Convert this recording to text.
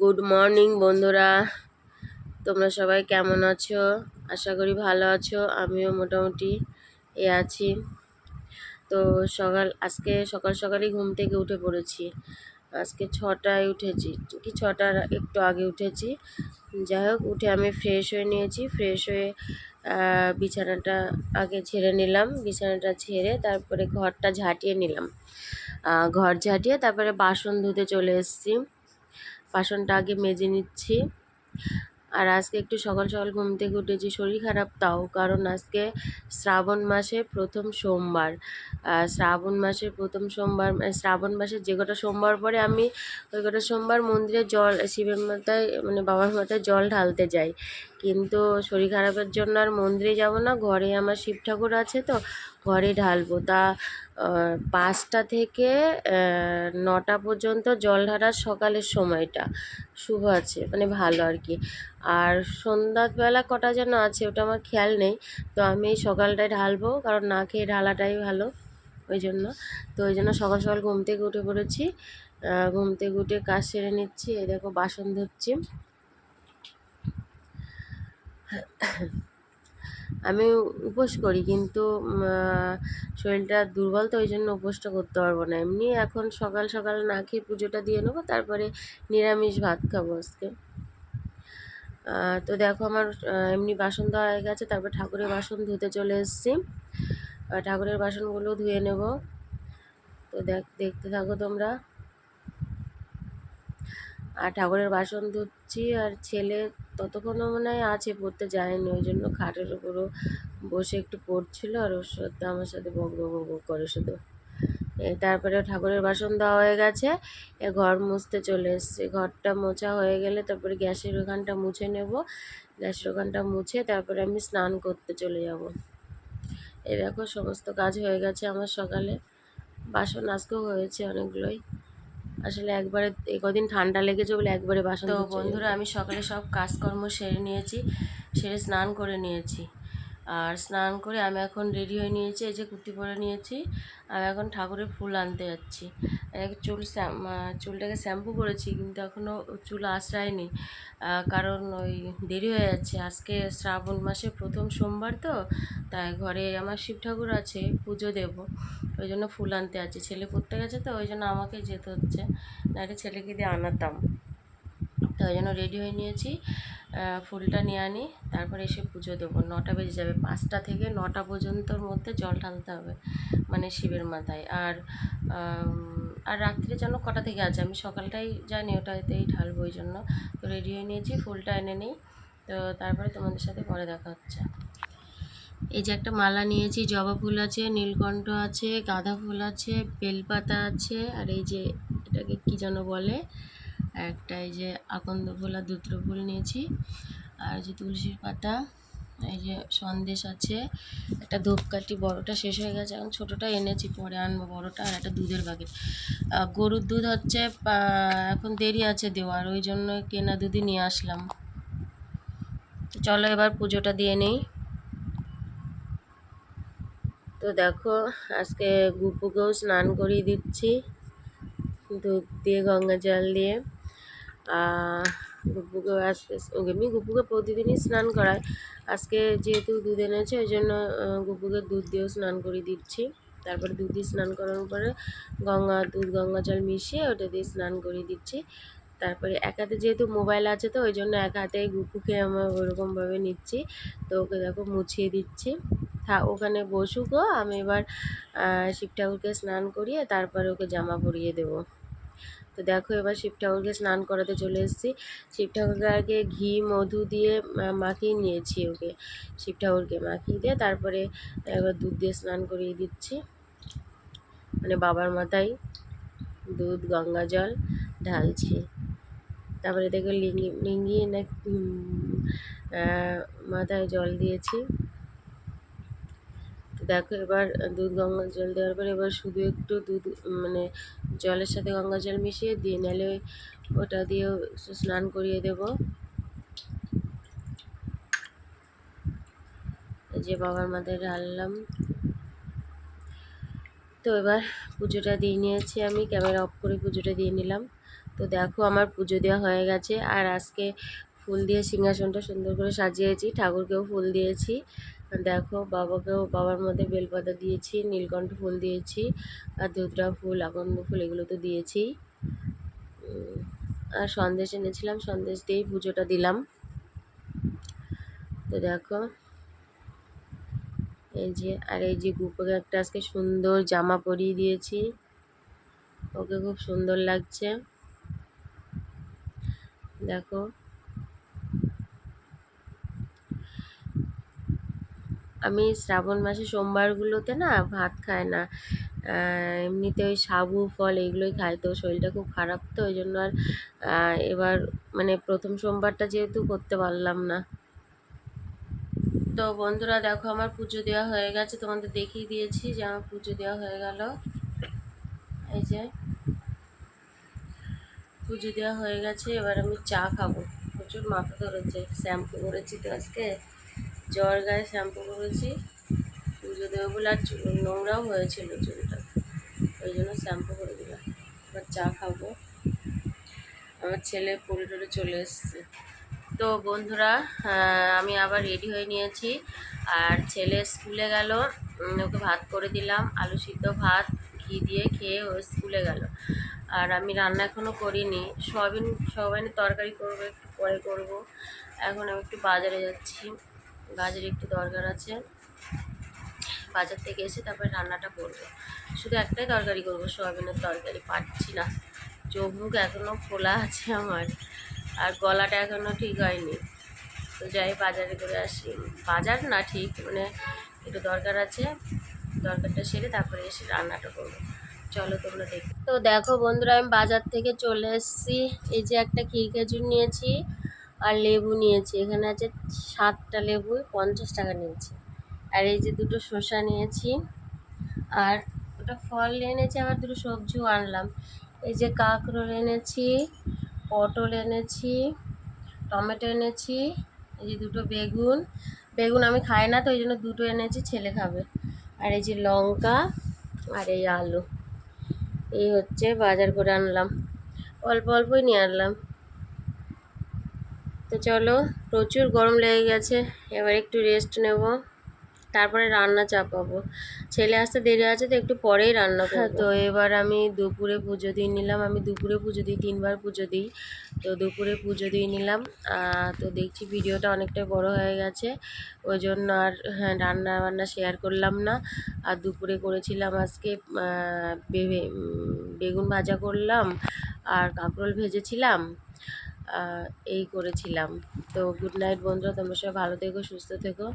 Good morning বন্ধুরা। তোমরা সবাই কেমন আছো? আশা করি ভালো আছো। আমিও মোটামুটি এ আছি। তো সকাল, আজকে সকাল সকালই ঘুম থেকে উঠে পড়েছি। আজকে ছটায় উঠেছি। কি ছটার একটু আগে উঠেছি। যাই হোক, উঠে আমি ফ্রেশ হয়ে নিয়েছি। ফ্রেশ হয়ে বিছানাটা আগে ছেড়ে নিলাম। বিছানাটা ছেড়ে তারপরে ঘরটা ঝাঁটিয়ে নিলাম। ঘর ঝাঁটিয়ে তারপরে বাসন ধুতে চলে এসেছি। বাসনটা আগে মেজে নিচ্ছি। আর আজকে একটু সকাল সকাল ঘুম থেকে উঠেছি, শরীর খারাপ তাও, কারণ আজকে শ্রাবণ মাসে প্রথম সোমবার। শ্রাবণ মাসের প্রথম সোমবার মানে শ্রাবণ মাসের যে কটা সোমবার পরে আমি ওই কটা সোমবার মন্দিরে জল, শিবের মাথায় মানে বাবার মাথায় জল ঢালতে যাই। কিন্তু শরীর খারাপের জন্য আর মন্দিরে যাব না, ঘরে আমার শিব ঠাকুর আছে তো ঘরে ঢালবো। তা পাঁচটা থেকে নটা পর্যন্ত জল ঢালার সকালের সময়টা। শুভ আছে মানে ভালো আর কি। আর সন্ধ্যাবেলা কটা যেন আছে ওটা আমার খেয়াল নেই। তো আমি এই সকালটায় ঢালবো, কারণ না খেয়ে ঢালাটাই ভালো। ওই জন্য। তো ওই জন্য সকাল সকাল ঘুম থেকে উঠে পড়েছি। ঘুম থেকে উঠে কাজ সেরে নিচ্ছি। এই দেখো বাসন ধুচ্ছি। আমি উপোস করি কিন্তু শরীরটা দুর্বল তো ওই জন্য উপোসটা করতে পারব না। এমনি এখন সকাল সকাল না খেয়ে পুজোটা দিয়ে নেব, তারপরে নিরামিষ ভাত খাব আজকে। তো দেখো আমার এমনি বাসন ধোয়া হয়ে গেছে, তারপর ঠাকুরের বাসন ধুতে চলে এসেছি। ঠাকুরের বাসনগুলো ধুয়ে নেব। তো দেখ, দেখতে থাকো তোমরা। আর ঠাকুরের বাসন ধুচ্ছি, আর ছেলে ততক্ষণও মনে হয় আছে, পড়তে যায়নি। ওই জন্য খাটের উপরও বসে একটু পড়ছিল, আর ওর সাথে, আমার সাথে বক বক করে শুধু। তারপরে ঠাকুরের বাসন দেওয়া হয়ে গেছে, এ ঘর মুছতে চলে এসছে। ঘরটা মোছা হয়ে গেলে তারপরে গ্যাসের ওখানটা মুছে নেব। গ্যাসের ওখানটা মুছে তারপরে আমি স্নান করতে চলে যাব। এই দেখো, সমস্ত কাজ হয়ে গেছে আমার সকালে। বাসন আজকেও হয়েছে অনেকগুলোই। আসলে একবারে এই কদিন ঠান্ডা লেগেছে বলে একবারে বাসন তো বন্ধুরা আমি সকালে সব কাজকর্ম সেরে নিয়েছি সেরে স্নান করে নিয়েছি। আর স্নান করে আমি এখন রেডি হয়ে নিয়েছি, এই যে কুর্তি পরে নিয়েছি। আমি এখন ঠাকুরের ফুল আনতে যাচ্ছি। চুল চুলটাকে শ্যাম্পু করেছি, কিন্তু এখনও চুল আশ্রায়নি। কারণ ওই দেরি হয়ে যাচ্ছে। আজকে শ্রাবণ মাসে প্রথম সোমবার তো, তাই ঘরে আমার শিব ঠাকুর আছে, পুজো দেব। ওই জন্য ফুল আনতে আছে ছেলে পড়তে গেছে তো, ওই জন্য আমাকে যেতে হচ্ছে। নাহলে ছেলেকে দিয়ে আনাতাম। তো ওই জন্য রেডি হয়ে নিয়েছি। ফুলটা নিয়ে আনি, তারপরে এসে পুজো দেবো। নটা বেজে যাবে, পাঁচটা থেকে নটা পর্যন্তর মধ্যে জল ঢালতে হবে মানে শিবের মাথায়। আর আর রাত্রে যেন কটা থেকে আছে? আমি সকালটাই জানি, ওটাতেই ঢালবো ওই জন্য। তো রেডি হয়ে নিয়েছি, ফুলটা এনে নিই। তো তারপরে তোমাদের সাথে পরে দেখা হচ্ছে। এই যে একটা মালা নিয়েছি, জবা ফুল আছে, নীলকণ্ঠ আছে, গাঁদা ফুল আছে, বেলপাতা আছে, আর এই যে এটাকে কি যেন বলে? একটা এই যে আকন্দ ফুল আর দুত্র ফুল নিয়েছি। আর যে তুলসীর পাতা, এই যে সন্দেশ আছে, একটা ধূপকাঠি বড়টা শেষ হয়ে গেছে, এখন ছোটোটা এনেছি, পরে আনব বড়টা আর একটা দুধের প্যাকেট গরুর দুধ হচ্ছে এখন দেরি আছে দেওয়ার, ওই জন্য কেনা দুধই নিয়ে আসলাম। চলো এবার পুজোটা দিয়ে নেই। তো দেখো, আজকে গুপুকেও স্নান করিয়ে দিচ্ছি, দুধ দিয়ে গঙ্গা জল দিয়ে। আহ, গুপুকেও আজকে এমনি গুপুকে প্রতিদিনই স্নান করায়। আজকে যেহেতু দুধ এনেছে ওই জন্য গুপুকে দুধ দিয়েও স্নান করিয়ে দিচ্ছি। তারপরে দুধ দিয়ে স্নান করানোর পরে গঙ্গা দুধ গঙ্গা জল মিশিয়ে ওটা দিয়ে স্নান করিয়ে দিচ্ছি। তারপরে এক হাতে যেহেতু মোবাইল আছে তো ওই জন্য এক হাতে গুপুকে আমার ওরকমভাবে নিচ্ছি। তো ওকে দেখো মুছিয়ে দিচ্ছি। থা ওখানে বসুকও আমি এবার শিব ঠাকুরকে স্নান করিয়ে তারপরে ওকে জামা পরিয়ে দেবো। তো দেখো এবার শিব ঠাকুরকে স্নান করাতে চলে এসেছি। শিব ঠাকুরকে আগে ঘি, মধু দিয়ে মাখিয়ে নিয়েছি ওকে, শিব ঠাকুরকে মাখিয়ে দিয়ে তারপরে এবার দুধ দিয়ে স্নান করিয়ে দিচ্ছি। মানে বাবার মাথায় দুধ, গঙ্গা জল ঢালছি। তারপরে দেখো লিঙ্গি লিঙ্গি না মাথায় জল দিয়েছি। দেখো এবার দুধ, গঙ্গা জল দেওয়ার পরে এবার শুধু একটু দুধ মানে জলের সাথে গঙ্গা জল মিশিয়ে দিয়ে নাহলে ওটা দিয়ে স্নান করিয়ে দেব। যে বাবার মাথায় ঢাললাম। তো এবার পুজোটা দিয়ে নিয়েছি আমি, ক্যামেরা অফ করে পুজোটা দিয়ে নিলাম। তো দেখো আমার পুজো দেওয়া হয়ে গেছে আর আজকে ফুল দিয়ে সিংহাসনটা সুন্দর করে সাজিয়েছি, ঠাকুরকেও ফুল দিয়েছি। দেখো, বাবাকেও, বাবার মধ্যে বেলপাতা দিয়েছি, নীলকণ্ঠ ফুল দিয়েছি, আর ধুতরা ফুল, আকন্দ ফুল এগুলো তো দিয়েছি। আর সন্দেশ এনেছিলাম, সন্দেশ দিয়েই পুজোটা দিলাম। তো দেখো, এই যে, আর এই যে গুপোকে একটা আজকে সুন্দর জামা পরিয়ে দিয়েছি। ওকে খুব সুন্দর লাগছে। দেখো আমি শ্রাবণ মাসে সোমবারগুলোতে না ভাত খাই না। এমনিতে ওই সাবু ফল এইগুলোই খাই তো শরীরটা খুব খারাপ তো ওই জন্য আর এবার মানে প্রথম সোমবারটা যেহেতু করতে পারলাম না। তো বন্ধুরা দেখো আমার পুজো দেওয়া হয়ে গেছে, তোমাদের দেখিয়ে দিয়েছি যে আমার পুজো দেওয়া হয়ে গেল। এই যে পুজো দেওয়া হয়ে গেছে, এবার আমি চা খাব। প্রচুর মাথা ধরেছে, শ্যাম্পু করেছি তো আজকে। জ্বর গায়ে শ্যাম্পু করেছি, পুজো দেবো বলে আর চুল, নোংরাও হয়েছিল চুলটা, ওই জন্য শ্যাম্পু করে দিলাম। এবার চা খাব। আমার ছেলে পড়ে টরে চলে এসছে। তো বন্ধুরা আমি আবার রেডি হয়ে নিয়েছি। আর ছেলে স্কুলে গেল ওকে ভাত করে দিলাম, আলু সিদ্ধ ভাত, ঘি দিয়ে খেয়ে ও স্কুলে গেল। আর আমি রান্না এখনও করিনি, সয়াবিন, সয়াবিনের তরকারি করব, একটু পরে করব। এখন আমি একটু বাজারে যাচ্ছি। বাজারে একটু দরকার আছে। বাজার থেকে এসে তারপরে রান্নাটা করব। শুধু একটাই তরকারি করব, সোয়াবিনের তরকারি পাচ্ছি না। চোখ মুখ এখনও খোলা আছে আমার, আর গলাটা এখনও ঠিক হয়নি। তো যাই বাজারে করে আসি। বাজার না ঠিক মানে একটু দরকার আছে। দরকারটা সেরে তারপরে এসে রান্নাটা করব। চলো তোমরা দেখো। তো দেখো বন্ধুরা, আমি বাজার থেকে চলে এসেছি। এই যে একটা ক্ষীর খেজুর নিয়েছি। আর লেবু নিয়েছি। এখানে আছে সাতটা লেবু, পঞ্চাশ টাকা নিয়েছি। আর এই যে দুটো শসা নিয়েছি। আর ওটা ফল এনেছি, আবার দুটো সবজিও আনলাম। এই যে কাঁকরোল এনেছি, পটল এনেছি, টমেটো এনেছি, এই যে দুটো বেগুন। বেগুন আমি খাই না তো ওই জন্য দুটো এনেছি, ছেলে খাবে। আর এই যে লঙ্কা আর এই আলু। এই হচ্ছে বাজার করে আনলাম। অল্প অল্পই নিয়ে আনলাম। তো চলো প্রচুর গরম লেগে গেছে এবার একটু রেস্ট নেব। তারপরে রান্না চাপাবো। ছেলে আসতে দেরি আছে তো একটু পরেই রান্না করব। তো এবার আমি দুপুরে পুজো দিয়ে নিলাম। আমি দুপুরে পুজো দিই তিনবার পুজো দিই। তো দুপুরে পুজো দিয়ে নিলাম। তো দেখছি ভিডিওটা অনেকটা বড় হয়ে গেছে। ওই জন্য আর হ্যাঁ রান্না বান্না শেয়ার করলাম না। আর দুপুরে করেছিলাম আজকে বেগুন ভাজা করলাম। আর কাঁকরোল ভেজেছিলাম। এই করেছিলাম। তো গুড নাইট বন্ধুরা তোমরা সবাই ভালো থেকো সুস্থ থেকো।